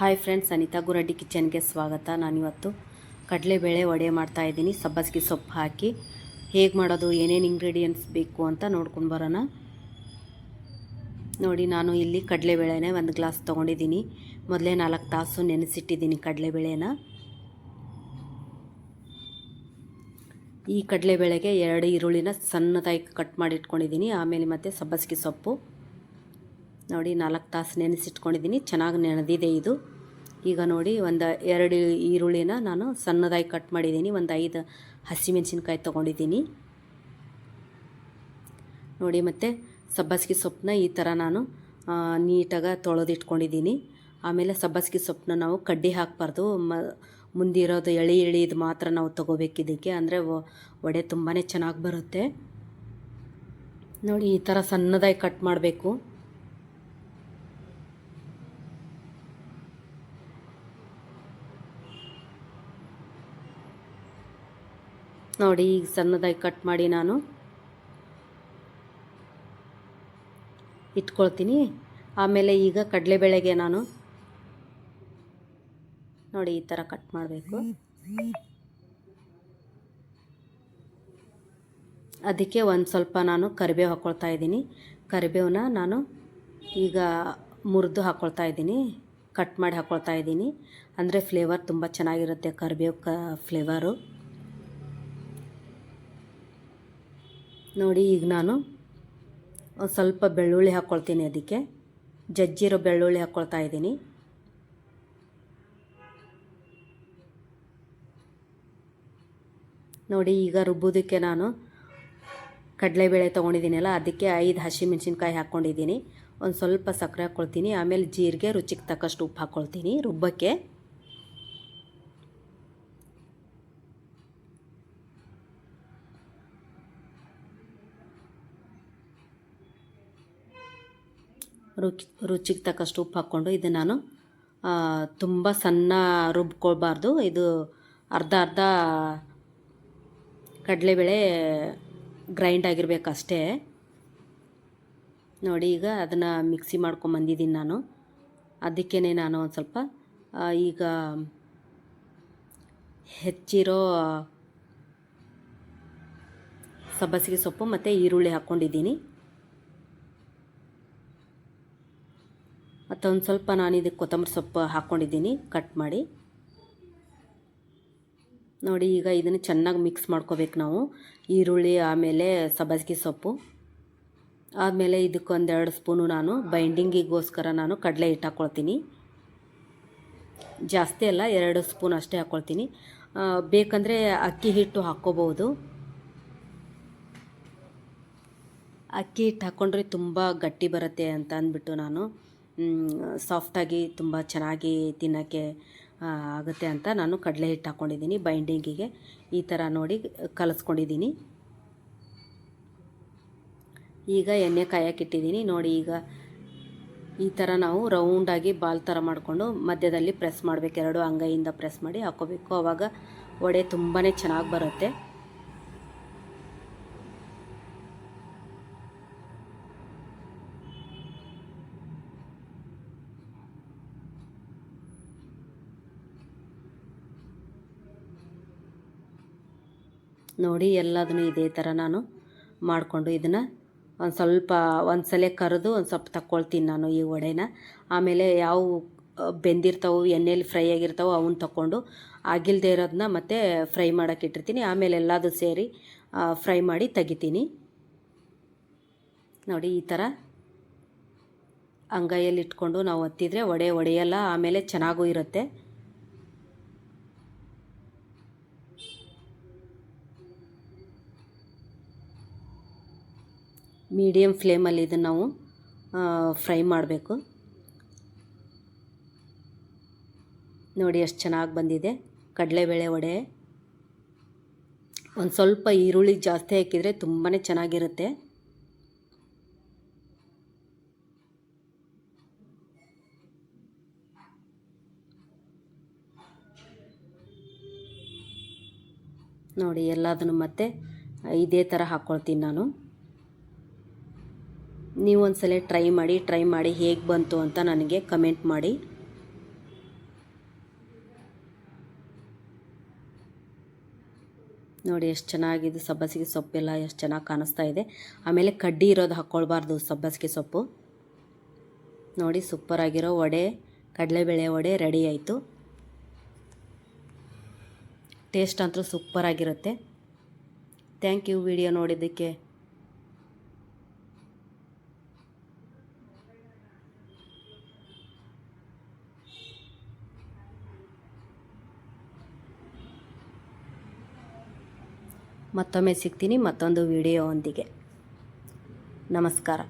Hi friends Anita Guraddi ಕಿಚನ್ಗೆ ಸ್ವಾಗತ. ನಾನಿವತ್ತು ಕಡಲೆಬೇಳೆ ವಡೆ ಮಾಡ್ತಾ ಇದ್ದೀನಿ. ಸಬ್ಬಸಿಗೆ ಸೊಪ್ಪು ಹಾಕಿ ಹೇಗೆ ಮಾಡೋದು, ಏನೇನು ಇಂಗ್ರೀಡಿಯೆಂಟ್ಸ್ ಬೇಕು ಅಂತ ನೋಡ್ಕೊಂಡು ಬರೋಣ. ನೋಡಿ, ನಾನು ಇಲ್ಲಿ ಕಡಲೆಬೇಳೆನೇ ಒಂದು ಗ್ಲಾಸ್ ತೊಗೊಂಡಿದ್ದೀನಿ. ಮೊದಲೇ ನಾಲ್ಕು ತಾಸು ನೆನೆಸಿಟ್ಟಿದ್ದೀನಿ ಕಡಲೆಬೇಳೆನ. ಈ ಕಡಲೆಬೇಳೆಗೆ ಎರಡು ಈರುಳ್ಳಿನ ಸಣ್ಣದಾಗಿ ಕಟ್ ಮಾಡಿ ಇಟ್ಕೊಂಡಿದ್ದೀನಿ ಆಮೇಲೆ ಮತ್ತೆ ಸಬ್ಬಸಿಗೆ ಸೊಪ್ಪು. ನೋಡಿ ನಾಲ್ಕು ತಾಸು ನೆನೆಸಿಟ್ಕೊಂಡಿದ್ದೀನಿ. ಚೆನ್ನಾಗಿ ನೆನೆದಿದೆ ಇದು. ಈಗ ನೋಡಿ ಒಂದು ಎರಡು ಈರುಳ್ಳಿನ ನಾನು ಸಣ್ಣದಾಗಿ ಕಟ್ ಮಾಡಿದ್ದೀನಿ. ಒಂದು ಐದು ಹಸಿಮೆಣಸಿನ್ಕಾಯಿ ತೊಗೊಂಡಿದ್ದೀನಿ. ನೋಡಿ ಮತ್ತು ಸಬ್ಬಸಿಗೆ ಸೊಪ್ಪನ್ನ ಈ ಥರ ನಾನು ನೀಟಾಗಿ ತೊಳೆದಿಟ್ಕೊಂಡಿದ್ದೀನಿ. ಆಮೇಲೆ ಸಬ್ಬಸಿಗೆ ಸೊಪ್ಪನ್ನ ನಾವು ಕಡ್ಡಿ ಹಾಕಬಾರ್ದು. ಮ, ಮುಂದಿರೋದು ಎಳೆ ಇದು ಮಾತ್ರ ನಾವು ತೊಗೋಬೇಕು ಇದಕ್ಕೆ. ಅಂದರೆ ವಡೆ ತುಂಬಾ ಚೆನ್ನಾಗಿ ಬರುತ್ತೆ. ನೋಡಿ ಈ ಥರ ಸಣ್ಣದಾಗಿ ಕಟ್ ಮಾಡಬೇಕು. ನೋಡಿ, ಈಗ ಸಣ್ಣದಾಗಿ ಕಟ್ ಮಾಡಿ ನಾನು ಇಟ್ಕೊಳ್ತೀನಿ. ಆಮೇಲೆ ಈಗ ಕಡಲೆಬೇಳೆಗೆ ನಾನು ನೋಡಿ, ಈ ಥರ ಕಟ್ ಮಾಡಬೇಕು. ಅದಕ್ಕೆ ಒಂದು ಸ್ವಲ್ಪ ನಾನು ಕರಿಬೇವು ಹಾಕ್ಕೊಳ್ತಾ ಇದ್ದೀನಿ. ಕರಿಬೇವನ್ನ ನಾನು ಈಗ ಮುರಿದು ಹಾಕ್ಕೊಳ್ತಾ ಇದ್ದೀನಿ. ಕಟ್ ಮಾಡಿ ಹಾಕ್ಕೊಳ್ತಾ ಇದ್ದೀನಿ. ಅಂದರೆ ಫ್ಲೇವರ್ ತುಂಬ ಚೆನ್ನಾಗಿರುತ್ತೆ ಕರಿಬೇವು ಕ ಫ್ಲೇವರು ನೋಡಿ, ಈಗ ನಾನು ಒಂದು ಸ್ವಲ್ಪ ಬೆಳ್ಳುಳ್ಳಿ ಹಾಕ್ಕೊಳ್ತೀನಿ ಅದಕ್ಕೆ. ಜಜ್ಜಿರೋ ಬೆಳ್ಳುಳ್ಳಿ ಹಾಕ್ಕೊಳ್ತಾ ಇದ್ದೀನಿ. ನೋಡಿ, ಈಗ ರುಬ್ಬೋದಕ್ಕೆ ನಾನು ಕಡಲೆಬೇಳೆ ತೊಗೊಂಡಿದ್ದೀನಲ್ಲ, ಅದಕ್ಕೆ ಐದು ಹಸಿಮೆಣ್ಸಿನ್ಕಾಯಿ ಹಾಕ್ಕೊಂಡಿದ್ದೀನಿ ಒಂದು ಸ್ವಲ್ಪ ಸಕ್ಕರೆ ಹಾಕ್ಕೊಳ್ತೀನಿ ಆಮೇಲೆ ಜೀರಿಗೆ ರುಚಿಗೆ ತಕ್ಕಷ್ಟು ಉಪ್ಪು ಹಾಕ್ಕೊಳ್ತೀನಿ ರುಬ್ಬಕ್ಕೆ ರುಚಿ, ರುಚಿಗೆ ತಕ್ಕಷ್ಟು ಉಪ್ಪು ಹಾಕ್ಕೊಂಡು ಇದು ನಾನು ತುಂಬ ಸಣ್ಣ ರುಬ್ಕೊಳ್ಬಾರ್ದು. ಇದು ಅರ್ಧ ಅರ್ಧ ಕಡಲೆಬೇಳೆ ಗ್ರೈಂಡ್ ಆಗಿರಬೇಕಷ್ಟೇ. ನೋಡಿ ಈಗ ಅದನ್ನು ಮಿಕ್ಸಿ ಮಾಡ್ಕೊಂಬಂದಿದ್ದೀನಿ ನಾನು. ಅದಕ್ಕೇ ನಾನು ಒಂದು ಸ್ವಲ್ಪ ಈಗ ಹೆಚ್ಚಿರೋ ಸಬ್ಬಸಿಗೆ ಸೊಪ್ಪು ಮತ್ತು ಈರುಳ್ಳಿ ಹಾಕ್ಕೊಂಡಿದ್ದೀನಿ ಮತ್ತು ಒಂದು ಸ್ವಲ್ಪ ನಾನು ಇದಕ್ಕೆ ಕೊತ್ತಂಬರಿ ಸೊಪ್ಪು ಹಾಕ್ಕೊಂಡಿದ್ದೀನಿ ಕಟ್ ಮಾಡಿ. ನೋಡಿ, ಈಗ ಇದನ್ನು ಚೆನ್ನಾಗಿ ಮಿಕ್ಸ್ ಮಾಡ್ಕೋಬೇಕು ನಾವು. ಈರುಳ್ಳಿ, ಆಮೇಲೆ ಸಬ್ಬಸಿಗೆ ಸೊಪ್ಪು. ಆಮೇಲೆ ಇದಕ್ಕೊಂದೆರಡು ಸ್ಪೂನು ನಾನು ಬೈಂಡಿಂಗಿಗೋಸ್ಕರ ನಾನು ಕಡಲೆ ಹಿಟ್ಟು ಹಾಕ್ಕೊಳ್ತೀನಿ ಜಾಸ್ತಿ ಅಲ್ಲ, ಎರಡು ಸ್ಪೂನ್ ಅಷ್ಟೇ ಹಾಕ್ಕೊಳ್ತೀನಿ ಬೇಕಂದರೆ ಅಕ್ಕಿ ಹಿಟ್ಟು ಹಾಕ್ಕೋಬೋದು ಅಕ್ಕಿ ಹಿಟ್ಟು ಹಾಕ್ಕೊಂಡ್ರೆ ತುಂಬ ಗಟ್ಟಿ ಬರುತ್ತೆ ಅಂತ ಅಂದ್ಬಿಟ್ಟು ನಾನು ಸಾಫ್ಟಾಗಿ ತುಂಬ ಚೆನ್ನಾಗಿ ತಿನ್ನೋಕ್ಕೆ ಆಗುತ್ತೆ ಅಂತ ನಾನು ಕಡಲೆ ಹಿಟ್ಟು ಹಾಕ್ಕೊಂಡಿದ್ದೀನಿ ಬೈಂಡಿಂಗಿಗೆ ಈ ಥರ ನೋಡಿ ಕಲಿಸ್ಕೊಂಡಿದ್ದೀನಿ. ಈಗ ಎಣ್ಣೆ ಕಾಯಕ್ಕಿಟ್ಟಿದ್ದೀನಿ ನೋಡಿ ಈಗ ಈ ಥರ ನಾವು ರೌಂಡಾಗಿ ಬಾಲ್ ಥರ ಮಾಡಿಕೊಂಡು ಮಧ್ಯದಲ್ಲಿ ಪ್ರೆಸ್ ಮಾಡಬೇಕು. ಎರಡು ಅಂಗೈಯಿಂದ ಪ್ರೆಸ್ ಮಾಡಿ ಹಾಕೋಬೇಕು. ಆವಾಗ ವಡೆ ತುಂಬಾ ಚೆನ್ನಾಗಿ ಬರುತ್ತೆ. ನೋಡಿ ಎಲ್ಲದನ್ನು ಇದೇ ಥರ ನಾನು ಮಾಡಿಕೊಂಡು ಇದನ್ನು ಒಂದು ಸ್ವಲ್ಪ ಒಂದು ಸಲ ಕರೆದು ಒಂದು ಸ್ವಲ್ಪ ತಕ್ಕೊಳ್ತೀನಿ ನಾನು ಈ ವಡೆನ. ಆಮೇಲೆ ಯಾವ ಬೆಂದಿರ್ತಾವೆ, ಎಣ್ಣೆಲಿ ಫ್ರೈ ಆಗಿರ್ತಾವೋ ಅವನ್ನ ತಗೊಂಡು ಆಗಿಲ್ಲದೆ ಇರೋದನ್ನ ಮತ್ತೆ ಫ್ರೈ ಮಾಡೋಕೆ ಇಟ್ಟಿರ್ತೀನಿ. ಆಮೇಲೆ ಎಲ್ಲದು ಸೇರಿ ಫ್ರೈ ಮಾಡಿ ತೆಗಿತೀನಿ. ನೋಡಿ ಈ ಥರ ಅಂಗೈಯಲ್ಲಿ ಇಟ್ಕೊಂಡು ನಾವು ಒತ್ತಿದರೆ ವಡೆ ಒಡೆಯಲ್ಲ, ಆಮೇಲೆ ಚೆನ್ನಾಗೂ ಇರುತ್ತೆ. ಮೀಡಿಯಮ್ ಫ್ಲೇಮಲ್ಲಿ ಇದನ್ನು ನಾವು ಫ್ರೈ ಮಾಡಬೇಕು. ನೋಡಿ ಎಷ್ಟು ಚೆನ್ನಾಗಿ ಬಂದಿದೆ. ಕಡಲೆಬೇಳೆ ವಡೆ. ಒಂದು ಸ್ವಲ್ಪ ಈರುಳ್ಳಿ ಜಾಸ್ತಿ ಹಾಕಿದರೆ ತುಂಬಾ ಚೆನ್ನಾಗಿರುತ್ತೆ. ನೋಡಿ, ಎಲ್ಲದನ್ನು ಮತ್ತೆ ಇದೇ ಥರ ಹಾಕ್ಕೊಳ್ತೀನಿ ನಾನು. ನೀವು ಒಂದ್ಸಲ ಟ್ರೈ ಮಾಡಿ ಟ್ರೈ ಮಾಡಿ ಹೇಗೆ ಬಂತು ಅಂತ ನನಗೆ ಕಮೆಂಟ್ ಮಾಡಿ. ನೋಡಿ ಎಷ್ಟು ಚೆನ್ನಾಗಿದೆ, ಸಬ್ಬಸಿಗೆ ಸೊಪ್ಪೆಲ್ಲ ಎಷ್ಟು ಚೆನ್ನಾಗಿ ಕಾಣಿಸ್ತಾ ಇದೆ. ಆಮೇಲೆ ಕಡ್ಡಿ ಇರೋದು ಹಾಕ್ಕೊಳ್ಬಾರ್ದು ಸಬ್ಬಸಿಗೆ ಸೊಪ್ಪು. ನೋಡಿ ಸೂಪರಾಗಿರೋ ವಡೆ, ಕಡಲೆಬೇಳೆ ವಡೆ ರೆಡಿ ಆಯಿತು. ಟೇಸ್ಟ್ ಅಂತೂ ಸೂಪರಾಗಿರುತ್ತೆ ಥ್ಯಾಂಕ್ ಯು ವಿಡಿಯೋ ನೋಡಿದ್ದಕ್ಕೆ. ಮತ್ತೊಮ್ಮೆ ಸಿಗ್ತೀನಿ ಮತ್ತೊಂದು ವಿಡಿಯೋ ಒಂದಿಗೆ ನಮಸ್ಕಾರ.